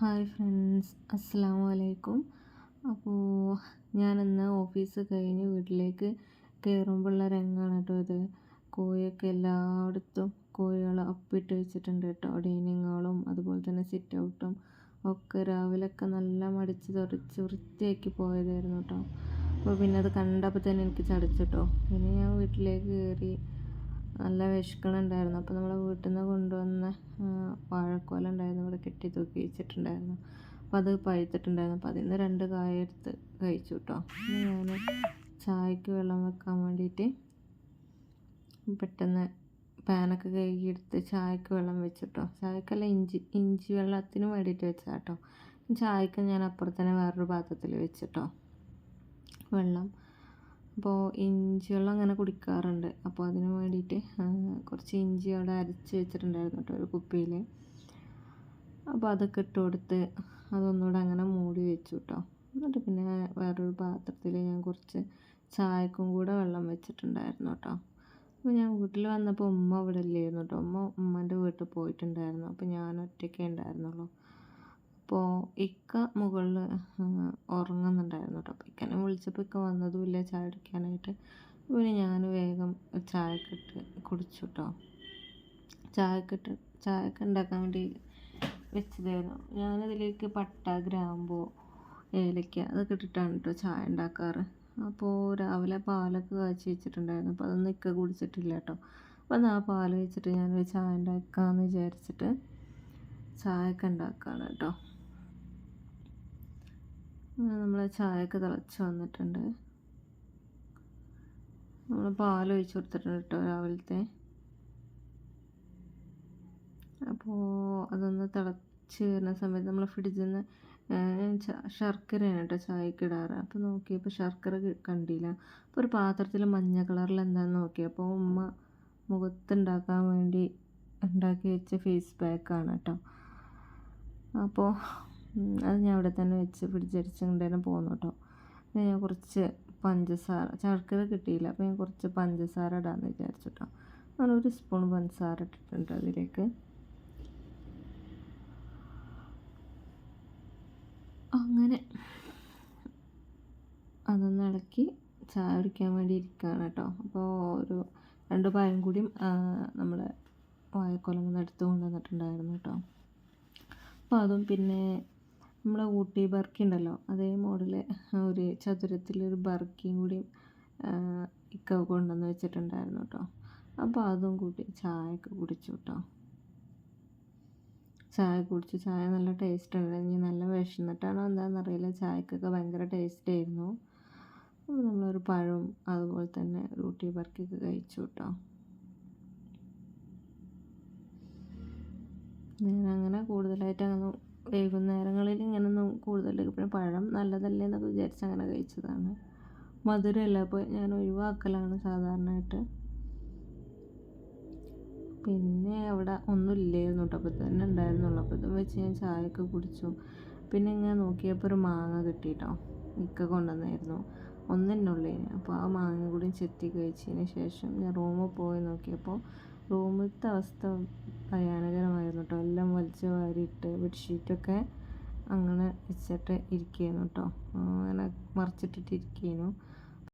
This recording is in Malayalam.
ഹായ് ഫ്രണ്ട്സ് അസ്സാം വലൈക്കും അപ്പോൾ ഞാനിന്ന് ഓഫീസ് കഴിഞ്ഞ് വീട്ടിലേക്ക് കയറുമ്പോഴുള്ള രംഗമാണ് കേട്ടോ ഇത്. കോഴിയൊക്കെ എല്ലായിടത്തും കോഴികൾ അപ്പിട്ട് വെച്ചിട്ടുണ്ട് കേട്ടോ. ഡൈനിങ്ങുകളും അതുപോലെ തന്നെ സിറ്റ് ഔട്ടും ഒക്കെ രാവിലെയൊക്കെ നല്ല മടിച്ച് തുടച്ച് വൃത്തിയാക്കി പോയതായിരുന്നു കേട്ടോ. അപ്പോൾ പിന്നെ അത് കണ്ടപ്പോൾ തന്നെ എനിക്ക് ചടച്ചിട്ടോ പിന്നെ ഞാൻ വീട്ടിലേക്ക് കയറി നല്ല വിശക്കണുണ്ടായിരുന്നു അപ്പോൾ നമ്മൾ വീട്ടിൽ നിന്ന് കൊണ്ടുവന്ന വാഴക്കോല ഉണ്ടായിരുന്നു ഇവിടെ കെട്ടി തൂക്കി വെച്ചിട്ടുണ്ടായിരുന്നു. അപ്പോൾ അത് പഴുത്തിട്ടുണ്ടായിരുന്നു. അപ്പോൾ അതിൽ നിന്ന് രണ്ട് കായ എടുത്ത് കഴിച്ചു കേട്ടോ ഞാൻ ചായക്ക് വെള്ളം വെക്കാൻ വേണ്ടിയിട്ട് പെട്ടെന്ന് പാനൊക്കെ കഴുകിയെടുത്ത് ചായക്ക് വെള്ളം വെച്ചിട്ടോ ചായക്കല്ല ഇഞ്ചി ഇഞ്ചി വെള്ളത്തിന് വേണ്ടിയിട്ട് വെച്ചാൽ കേട്ടോ ചായക്ക് ഞാൻ അപ്പുറത്തന്നെ വേറൊരു പാത്രത്തിൽ വെച്ചിട്ടോ വെള്ളം അപ്പോൾ ഇഞ്ചി വെള്ളം അങ്ങനെ കുടിക്കാറുണ്ട്. അപ്പോൾ അതിന് വേണ്ടിയിട്ട് കുറച്ച് ഇഞ്ചി അവിടെ അരച്ച് വെച്ചിട്ടുണ്ടായിരുന്നു കേട്ടോ ഒരു കുപ്പിയിൽ. അപ്പോൾ അതൊക്കെ ഇട്ട് കൊടുത്ത് അതൊന്നുകൂടെ അങ്ങനെ മൂടി വെച്ചു കേട്ടോ. എന്നിട്ട് പിന്നെ വേറൊരു പാത്രത്തിൽ ഞാൻ കുറച്ച് ചായക്കും കൂടെ വെള്ളം വെച്ചിട്ടുണ്ടായിരുന്നു കേട്ടോ. അപ്പോൾ ഞാൻ വീട്ടിൽ വന്നപ്പോൾ ഉമ്മ ഇവിടെ ഇല്ലായിരുന്നു കേട്ടോ. ഉമ്മ ഉമ്മന്റെ വീട്ടിൽ പോയിട്ടുണ്ടായിരുന്നു. അപ്പോൾ ഞാൻ ഒറ്റയ്ക്കേ ഉണ്ടായിരുന്നുള്ളൂ. അപ്പോൾ ഇക്ക മുകളിൽ ഉറങ്ങുന്നുണ്ടായിരുന്നു കേട്ടോ. അപ്പോൾ ഇക്കനെ വിളിച്ചപ്പോൾ ഇക്ക വന്നതുമില്ല ചായ കുടിക്കാനായിട്ട്. പിന്നെ ഞാൻ വേഗം ചായക്കിട്ട് കുടിച്ചു കേട്ടോ ചായക്കിട്ട് ചായക്ക് ഉണ്ടാക്കാൻ വേണ്ടി വെച്ചതായിരുന്നു. ഞാനതിലേക്ക് പട്ട ഗ്രാമ്പൂ ഏലക്ക അതൊക്കെ ഇട്ടിട്ടാണ് കേട്ടോ ചായ ഉണ്ടാക്കാറ്. അപ്പോൾ രാവിലെ പാലൊക്കെ കാച്ചി വെച്ചിട്ടുണ്ടായിരുന്നു. അപ്പോൾ അതൊന്നും ഇക്ക കുടിച്ചിട്ടില്ല കേട്ടോ അപ്പോൾ ആ പാൽ വെച്ചിട്ട് ഞാൻ ചായ ഉണ്ടാക്കാമെന്ന് വിചാരിച്ചിട്ട് ചായയൊക്കെ ഉണ്ടാക്കുകയാണ് കേട്ടോ നമ്മൾ ചായയൊക്കെ തിളച്ച് വന്നിട്ടുണ്ട്. നമ്മൾ പാൽ ഒഴിച്ച് കൊടുത്തിട്ടുണ്ട് കേട്ടോ രാവിലത്തെ. അപ്പോൾ അതൊന്ന് തിളച്ച് വരുന്ന സമയത്ത് നമ്മൾ ഫ്രിഡ്ജിൽ നിന്ന് ശർക്കരയാണ് കേട്ടോ ചായക്ക് ഇടാറ്. അപ്പോൾ നോക്കിയപ്പോൾ ശർക്കര കണ്ടില്ല. അപ്പോൾ ഒരു പാത്രത്തിൽ മഞ്ഞ കളറിൽ എന്താണെന്ന് നോക്കി. അപ്പോൾ ഉമ്മ മുഖത്തുണ്ടാക്കാൻ വേണ്ടി ഉണ്ടാക്കി വെച്ച ഫേസ് പാക്കാണ് കേട്ടോ. അപ്പോൾ അത് ഞാൻ അവിടെ തന്നെ വെച്ച് പിടിച്ചടിച്ചുകൊണ്ട് പോന്നു കേട്ടോ പിന്നെ ഞാൻ കുറച്ച് പഞ്ചസാര ശർക്കര കിട്ടിയില്ല. അപ്പോൾ ഞാൻ കുറച്ച് പഞ്ചസാര ഇടാമെന്ന് വിചാരിച്ചു കേട്ടോ അങ്ങനെ ഒരു സ്പൂൺ പഞ്ചസാര ഇട്ടിട്ടുണ്ട് അതിലേക്ക്. അങ്ങനെ അതൊന്ന് ഇളക്കി ചായ കുടിക്കാൻ വേണ്ടി ഇരിക്കുകയാണ് കേട്ടോ. അപ്പോൾ ഒരു രണ്ട് പായം കൂടിയും നമ്മൾ വായക്കൊലം എടുത്ത് കൊണ്ടുവന്നിട്ടുണ്ടായിരുന്നു കേട്ടോ. അപ്പോൾ അതും പിന്നെ നമ്മളെ ഊട്ടി ബർക്കി ഉണ്ടല്ലോ അതേ മോഡൽ ഒരു ചതുരത്തിലൊരു ബർക്കിയും കൂടി ഇക്ക കൊണ്ടുവന്ന് വെച്ചിട്ടുണ്ടായിരുന്നു കേട്ടോ അപ്പോൾ അതും കൂട്ടി ചായയൊക്കെ കുടിച്ചു കേട്ടോ ചായ കുടിച്ചു. ചായ നല്ല ടേസ്റ്റ് ഉണ്ടായിരുന്നു നല്ല വിഷന്നിട്ടാണോ എന്താണെന്നറിയില്ല ചായക്കൊക്കെ ഭയങ്കര ടേസ്റ്റ് ആയിരുന്നു. അപ്പോൾ നമ്മളൊരു പഴവും അതുപോലെ തന്നെ റൂട്ടി ബർക്കിയൊക്കെ കഴിച്ചു കേട്ടോ ഞാൻ അങ്ങനെ കൂടുതലായിട്ട് അങ്ങനെ വൈകുന്നേരങ്ങളിൽ ഇങ്ങനൊന്നും കൂടുതൽ പിന്നെ പഴം നല്ലതല്ലേ എന്നൊക്കെ വിചാരിച്ച് അങ്ങനെ കഴിച്ചതാണ്. മധുരമല്ല അപ്പോൾ ഞാൻ ഒഴിവാക്കലാണ് സാധാരണയായിട്ട്. പിന്നെ അവിടെ ഒന്നും ഇല്ലായിരുന്നു കേട്ടോ. അപ്പോൾ തന്നെ ഉണ്ടായിരുന്നുള്ളൂ. അപ്പോൾ ഇതും വെച്ച് ഞാൻ ചായയൊക്കെ കുടിച്ചു. പിന്നെ ഇങ്ങനെ നോക്കിയപ്പോൾ ഒരു മാങ്ങ കിട്ടിയിട്ടോ ഇക്ക കൊണ്ടുവന്നായിരുന്നു. ഒന്നെന്നുള്ളതിന് അപ്പോൾ ആ മാങ്ങ കൂടി ചെത്തി കഴിച്ചതിന് ശേഷം ഞാൻ റൂമിൽ പോയി നോക്കിയപ്പോൾ റൂമിലത്തെ അവസ്ഥ ഭയാനകരമായിരുന്നു കേട്ടോ എല്ലാം വലിച്ചു വാരിയിട്ട് ബെഡ്ഷീറ്റൊക്കെ അങ്ങനെ വെച്ചിട്ട് ഇരിക്കുകയായിരുന്നു കേട്ടോ അങ്ങനെ മറിച്ചിട്ടിട്ട് ഇരിക്കുകയായിരുന്നു